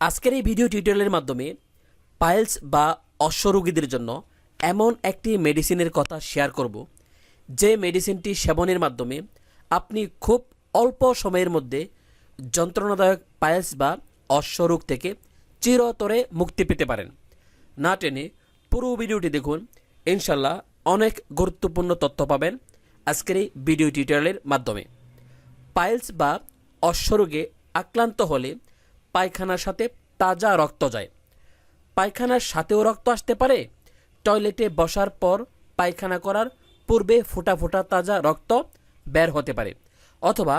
আজকের এই ভিডিও টিউটোরিয়ালের মাধ্যমে পাইলস বা অশ্বরোগীদের জন্য এমন একটি মেডিসিনের কথা শেয়ার করব, যে মেডিসিনটি সেবনের মাধ্যমে আপনি খুব অল্প সময়ের মধ্যে যন্ত্রণাদায়ক পাইলস বা অশ্বরোগ থেকে চিরতরে মুক্তি পেতে পারেন। না টেনে পুরো ভিডিওটি দেখুন ইনশাল্লাহ অনেক গুরুত্বপূর্ণ তথ্য পাবেন আজকের এই ভিডিও টিউটোরিয়ালের মাধ্যমে। পাইলস বা অশ্বরোগে আক্রান্ত হলে পায়খানার সাথে তাজা রক্ত যায়। পায়খানার সাথেও রক্ত আসতে পারে। টয়লেটে বসার পর পায়খানা করার পূর্বে ফোঁটা ফোঁটা তাজা রক্ত বের হতে পারে, অথবা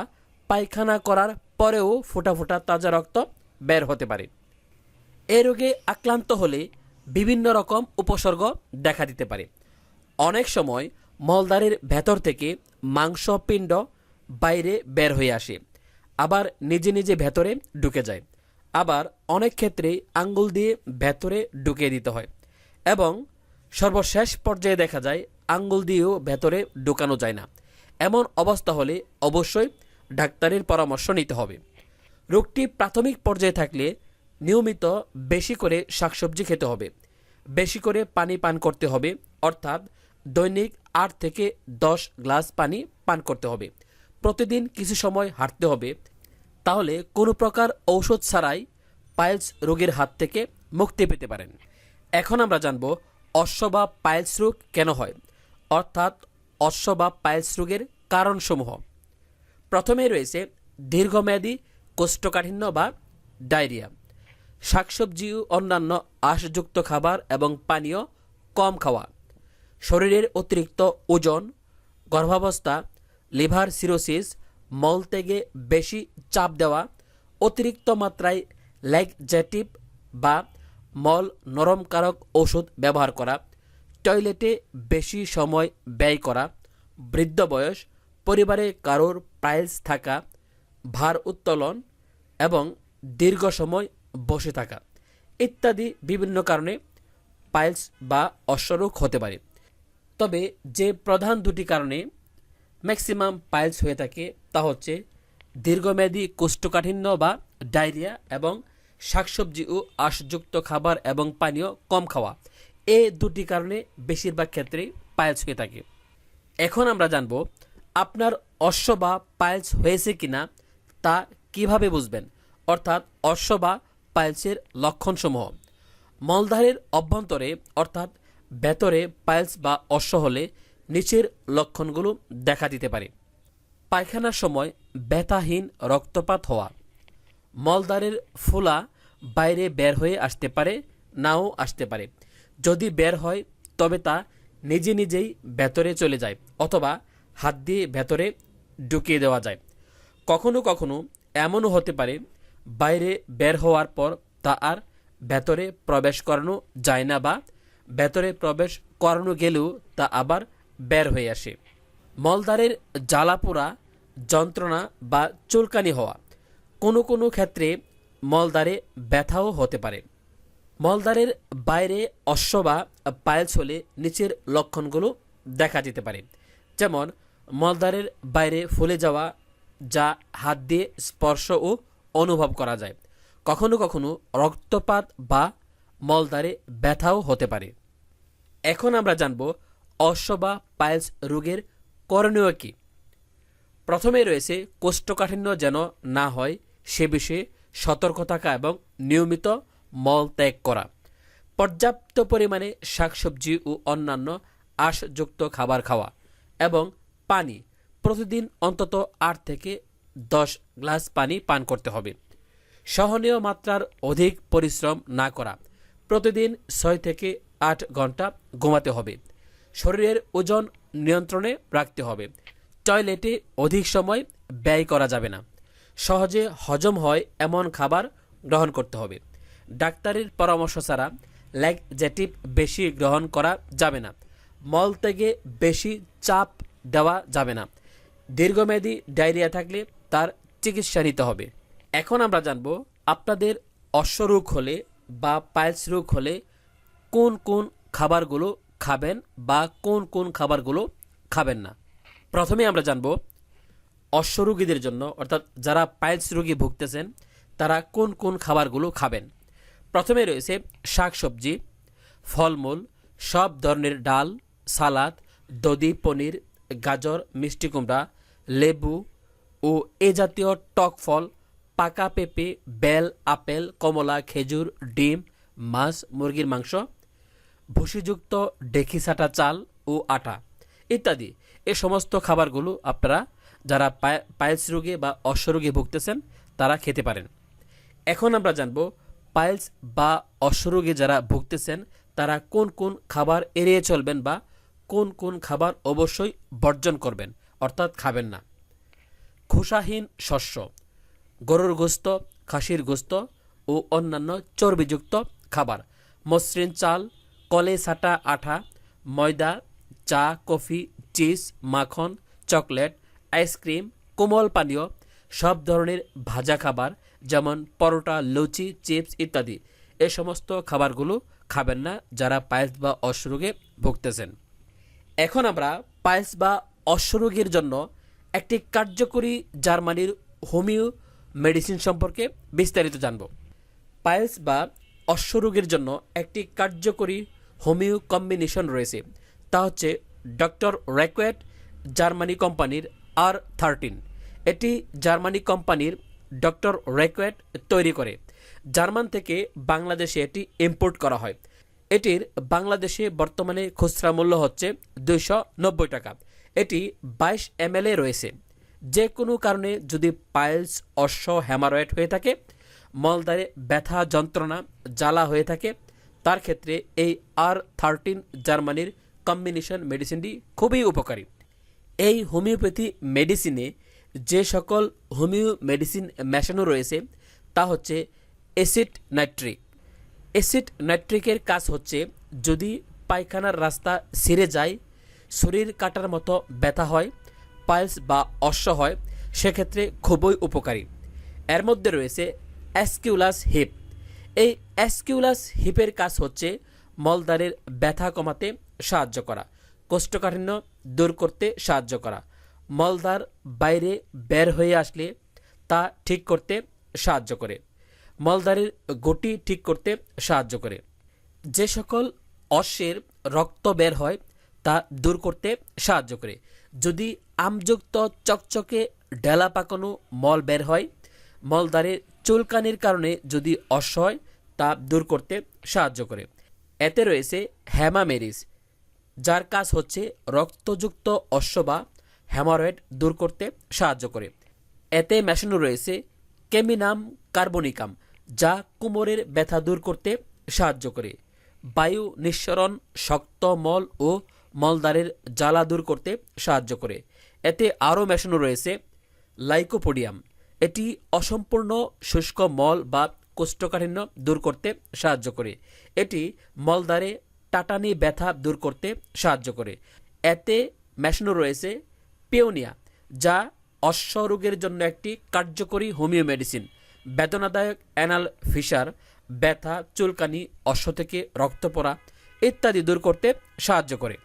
পায়খানা করার পরেও ফোটা ফোটা তাজা রক্ত বের হতে পারে। এ রোগে আক্রান্ত হলে বিভিন্ন রকম উপসর্গ দেখা দিতে পারে। অনেক সময় মলদারের ভেতর থেকে মাংসপিণ্ড বাইরে বের হয়ে আসে, আবার নিজে নিজে ভেতরে ঢুকে যায়। আবার অনেক ক্ষেত্রে আঙ্গুল দিয়ে ভেতরে ঢুকিয়ে দিতে হয় এবং সর্বশেষ পর্যায়ে দেখা যায় আঙ্গুল দিয়েও ভেতরে ঢুকানো যায় না। এমন অবস্থা হলে অবশ্যই ডাক্তারের পরামর্শ নিতে হবে। রোগটি প্রাথমিক পর্যায়ে থাকলে নিয়মিত বেশি করে শাকসবজি খেতে হবে, বেশি করে পানি পান করতে হবে, অর্থাৎ দৈনিক আট থেকে দশ গ্লাস পানি পান করতে হবে। প্রতিদিন কিছু সময় হাঁটতে হবে তাহলে কোনো প্রকার ঔষধ ছাড়াই পাইলস রোগের হাত থেকে মুক্তি পেতে পারেন। এখন আমরা জানব অশ্ব বা পাইলস রোগ কেন হয়, অর্থাৎ অশ্ব বা পাইলস রোগের কারণসমূহ। প্রথমে রয়েছে দীর্ঘমেয়াদী কোষ্ঠকাঠিন্য বা ডায়রিয়া। শাকসবজি অন্যান্য আঁশযুক্ত খাবার এবং পানীয় কম খাওয়া। শরীরের অতিরিক্ত ওজন, গর্ভাবস্থা, লিভার সিরোসিস মলত্যাগে বেশি চাপ দেওয়া, অতিরিক্ত মাত্রায় ল্যাগজেটিভ বা মল নরমকারক ওষুধ ব্যবহার করা, টয়লেটে বেশি সময় ব্যয় করা, বৃদ্ধ বয়স, পরিবারে কারোর পাইলস থাকা, ভার উত্তোলন এবং দীর্ঘ সময় বসে থাকা ইত্যাদি বিভিন্ন কারণে পাইলস বা অশ্বরোগ হতে পারে। তবে যে প্রধান দুটি কারণে ম্যাক্সিমাম পাইলস হয়ে থাকে তা হচ্ছে দীর্ঘমেয়াদী কোষ্ঠকাঠিন্য বা ডায়রিয়া এবং শাকসবজি ও আঁশযুক্ত খাবার এবং পানীয় কম খাওয়া। এই দুটি কারণে বেশিরভাগ ক্ষেত্রে পাইলস হয়ে থাকে। এখন আমরা জানব আপনার অশ্ব বা পাইলস হয়েছে কিনা তা কীভাবে বুঝবেন? অর্থাৎ অশ্ব বা পাইলসের লক্ষণসমূহ। মলদ্বারের অভ্যন্তরে অর্থাৎ ভেতরে পাইলস বা অশ্ব হলে নিচের লক্ষণগুলো দেখা দিতে পারে। পায়খানার সময় ব্যথাহীন রক্তপাত হওয়া। মলদ্বারের ফোলা বাইরে বের হয়ে আসতে পারে, নাও আসতে পারে। যদি বের হয়, তবে তা নিজে নিজেই ভেতরে চলে যায় অথবা হাত দিয়ে ভেতরে ঢুকিয়ে দেওয়া যায়। কখনো কখনো এমনও হতে পারে, বাইরে বের হওয়ার পর তা আর ভেতরে প্রবেশ করানো যায় না বা ভেতরে প্রবেশ করানো গেলেও তা আবার বের হয়ে আসে। মলদ্বারের জ্বালাপোড়া, যন্ত্রণা বা চুলকানি হওয়া কোনো কোনো ক্ষেত্রে মলদ্বারে ব্যথাও হতে পারে। মলদ্বারের বাইরে অশ্ব বা পাইলস হলে নিচের লক্ষণগুলো দেখা যেতে পারে। যেমন, মলদ্বারের বাইরে ফুলে যাওয়া, যা হাত দিয়ে স্পর্শ ও অনুভব করা যায়। কখনো কখনো রক্তপাত বা মলদ্বারে ব্যথাও হতে পারে। এখন আমরা জানব অশ্ব বা পাইলস রোগের করণীয় কী? প্রথমে রয়েছে কোষ্ঠকাঠিন্য যেন না হয়, সে বিষয়ে সতর্ক থাকা এবং নিয়মিত মল ত্যাগ করা। পর্যাপ্ত পরিমাণে শাকসবজি ও অন্যান্য আঁশযুক্ত খাবার খাওয়া এবং পানি। প্রতিদিন অন্তত আট থেকে দশ গ্লাস পানি পান করতে হবে। সহনীয় মাত্রার অধিক পরিশ্রম না করা। প্রতিদিন ছয় থেকে আট ঘণ্টা ঘুমাতে হবে। শরীরের ওজন নিয়ন্ত্রণে রাখতে হবে। টয়লেটে অধিক সময় ব্যয় করা যাবে না। সহজে হজম হয় এমন খাবার গ্রহণ করতে হবে। ডাক্তারের পরামর্শ ছাড়া ল্যাগজেটিভ বেশি গ্রহণ করা যাবে না। মল থেকে বেশি চাপ দেওয়া যাবে না। দীর্ঘমেয়াদী ডায়রিয়া থাকলে তার চিকিৎসা নিতে হবে। এখন আমরা জানব আপনাদের অশ্বরোগ হলে বা পাইলস রোগ হলে কোন কোন খাবারগুলো খাবেন বা কোন কোন খাবারগুলো খাবেন না। প্রথমে আমরা জানব অশ্বরোগীদের জন্য, অর্থাৎ যারা পাইলস রোগী ভুগতেছেন, তারা কোন কোন খাবারগুলো খাবেন। প্রথমে রয়েছে শাকসবজি, ফলমূল, সব ধরনের ডাল, সালাদ, দধি, পনির, গাজর, মিষ্টি কুমড়া, লেবু ও এ জাতীয় টক ফল, পাকা পেঁপে, বেল, আপেল, কমলা, খেজুর, ডিম, মাছ, মুরগির মাংস ভুসিযুক্ত ডেকিসাটা চাল ও আটা ইত্যাদি। এ সমস্ত খাবারগুলো আপনারা যারা পায়- পাইলস রোগে বা অশ্বরোগে ভুগতেছেন, তারা খেতে পারেন। এখন আমরা জানব পাইলস বা অশ্বরোগে যারা ভুগতেছেন, তারা কোন কোন খাবার এড়িয়ে চলবেন বা কোন কোন খাবার অবশ্যই বর্জন করবেন, অর্থাৎ খাবেন না। খোসাহীন শস্য, গরুর গোস্ত, খাসির গোস্ত ও অন্যান্য চর্বিযুক্ত খাবার, মসৃণ চাল কলে সাটা আঠা, ময়দা, চা, কফি, চিজ, মাখন, চকলেট, আইসক্রিম, কোমল পানীয়, সব ধরনের ভাজা খাবার, যেমন পরোটা, লুচি, চিপস ইত্যাদি। এ সমস্ত খাবারগুলো খাবেন না যারা পায়েস বা অশ্বরোগে ভুগতেছেন। এখন আমরা পায়েস বা অশ্বরোগীর জন্য একটি কার্যকরী জার্মানির হোমিও মেডিসিন সম্পর্কে বিস্তারিত জানব। পায়েস বা অশ্বরোগের জন্য একটি কার্যকরী হোমিও কম্বিনেশন রয়েছে। তা হচ্ছে ডক্টর র্যাকোয়েট জার্মানি কোম্পানির আর থার্টিন। এটি জার্মানি কোম্পানির ডক্টর র্যাকোয়েট তৈরি করে। জার্মান থেকে বাংলাদেশে এটি ইম্পোর্ট করা হয়। এটির বাংলাদেশে বর্তমানে খুচরা মূল্য হচ্ছে দুইশো নব্বই টাকা। এটি বাইশ এম রয়েছে। যে কোনো কারণে যদি পাইলস, অশ্ব, হ্যামারয়েড হয়ে থাকে মলদারে ব্যথা, যন্ত্রণা, জ্বালা হয়ে থাকে তার ক্ষেত্রে এই আর থার্টিন জার্মানির কম্বিনেশন মেডিসিনটি খুবই উপকারী। এই হোমিওপ্যাথি মেডিসিনে যে সকল হোমিও মেডিসিন মেশানো রয়েছে, তা হচ্ছে অ্যাসিড নাইট্রিক অ্যাসিড নাইট্রিকের কাজ হচ্ছে, যদি পায়খানার রাস্তা ছিঁড়ে যায়, শরীর কাটার মতো ব্যথা হয় পাইলস বা অশ্ব হয়, সেক্ষেত্রে খুবই উপকারী। এর মধ্যে রয়েছে অ্যাসকিউলাস হিপ এই অ্যাসকিউলাস হিপের কাজ হচ্ছে মলদ্বারের ব্যথা কমাতে সাহায্য করা, কোষ্ঠকাঠিন্য দূর করতে সাহায্য করা। মলদ্বার বাইরে বের হয়ে আসলে তা ঠিক করতে সাহায্য করে, মলদ্বারের গতি ঠিক করতে সাহায্য করে। যে সকল অশ্বের রক্ত বের হয় তা দূর করতে সাহায্য করে। যদি আমযুক্ত চকচকে ডেলা পাকানো মল বের হয়, মলদ্বারের চুলকানির কারণে যদি অশ্ব হয় তা দূর করতে সাহায্য করে। এতে রয়েছে হ্যামামেরিস, যার কাজ হচ্ছে রক্তযুক্ত অশ্ব বা হ্যামারয়েড দূর করতে সাহায্য করে। এতে মেশানো রয়েছে কেমিনাম কার্বনিকাম, যা কোমরের ব্যথা দূর করতে সাহায্য করে। বায়ু নিঃসরণ, শক্ত মল ও মলদ্বারের জ্বালা দূর করতে সাহায্য করে। এতে আরও মেশানো রয়েছে লাইকোপোডিয়াম, এটি অসম্পূর্ণ শুষ্ক মল বা কোষ্ঠকাঠিন্য দূর করতে সাহায্য করে। এটি মলদ্বারে টাটানি ব্যথা দূর করতে সাহায্য করে। এতে মেশানো রয়েছে পেওনিয়া, যা অশ্ব রোগের জন্য একটি কার্যকরী হোমিও মেডিসিন বেদনাদায়ক অ্যানাল ফিসার ব্যথা, চুলকানি, অশ্ব থেকে রক্ত পড়া ইত্যাদি দূর করতে সাহায্য করে।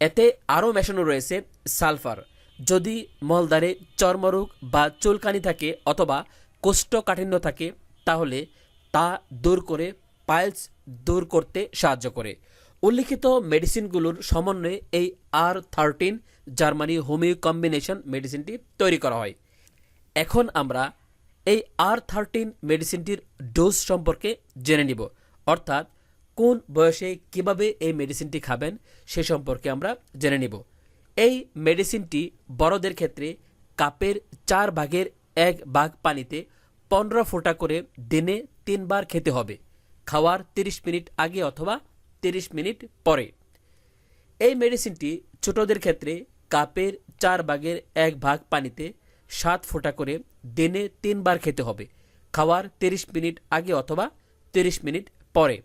এতে আরও মেশানো রয়েছে সালফার। যদি মলদ্বারে চর্মরোগ বা চুলকানি থাকে অথবা কোষ্ঠকাঠিন্য থাকে তাহলে তা দূর করে পাইলস দূর করতে সাহায্য করে। উল্লিখিত মেডিসিনগুলোর সমন্বয়ে এই R thirteen Germany homeo combination মেডিসিনটি তৈরি করা হয়। এখন আমরা এই আর থার্টিন মেডিসিনটির ডোজ সম্পর্কে জেনে নিব, অর্থাৎ কোন বয়সে কীভাবে এই মেডিসিনটি খাবেন সে সম্পর্কে আমরা জেনে নিব। এই মেডিসিনটি বড়দের ক্ষেত্রে কাপের চার ভাগের এক ভাগ পানিতে পনেরো ফোঁটা করে দিনে তিনবার খেতে হবে। খাওয়ার তিরিশ মিনিট আগে অথবা তিরিশ মিনিট পরে। এই মেডিসিনটি ছোটদের ক্ষেত্রে কাপের চার ভাগের এক ভাগ পানিতে সাত ফোঁটা করে দিনে তিনবার খেতে হবে। খাওয়ার তিরিশ মিনিট আগে অথবা তিরিশ মিনিট পরে।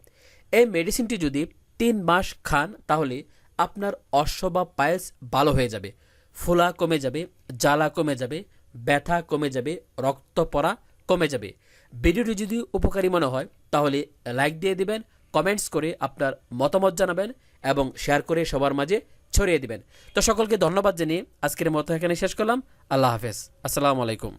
এই মেডিসিনটি যদি তিন মাস খান, তাহলে আপনার অশ্ব বা পায়েস ভালো হয়ে যাবে। ফোলা কমে যাবে, জ্বালা কমে যাবে, ব্যথা কমে যাবে, রক্ত পড়া কমে যাবে। ভিডিওটি যদি উপকারী মনে হয়, তাহলে লাইক দিয়ে দিবেন, কমেন্টস করে আপনার মতামত জানাবেন এবং শেয়ার করে সবার মাঝে ছড়িয়ে দিবেন। তো সকলকে ধন্যবাদ জানিয়ে আজকের মতো এখানে শেষ করলাম। আল্লাহ হাফেজ। আসসালামু আলাইকুম।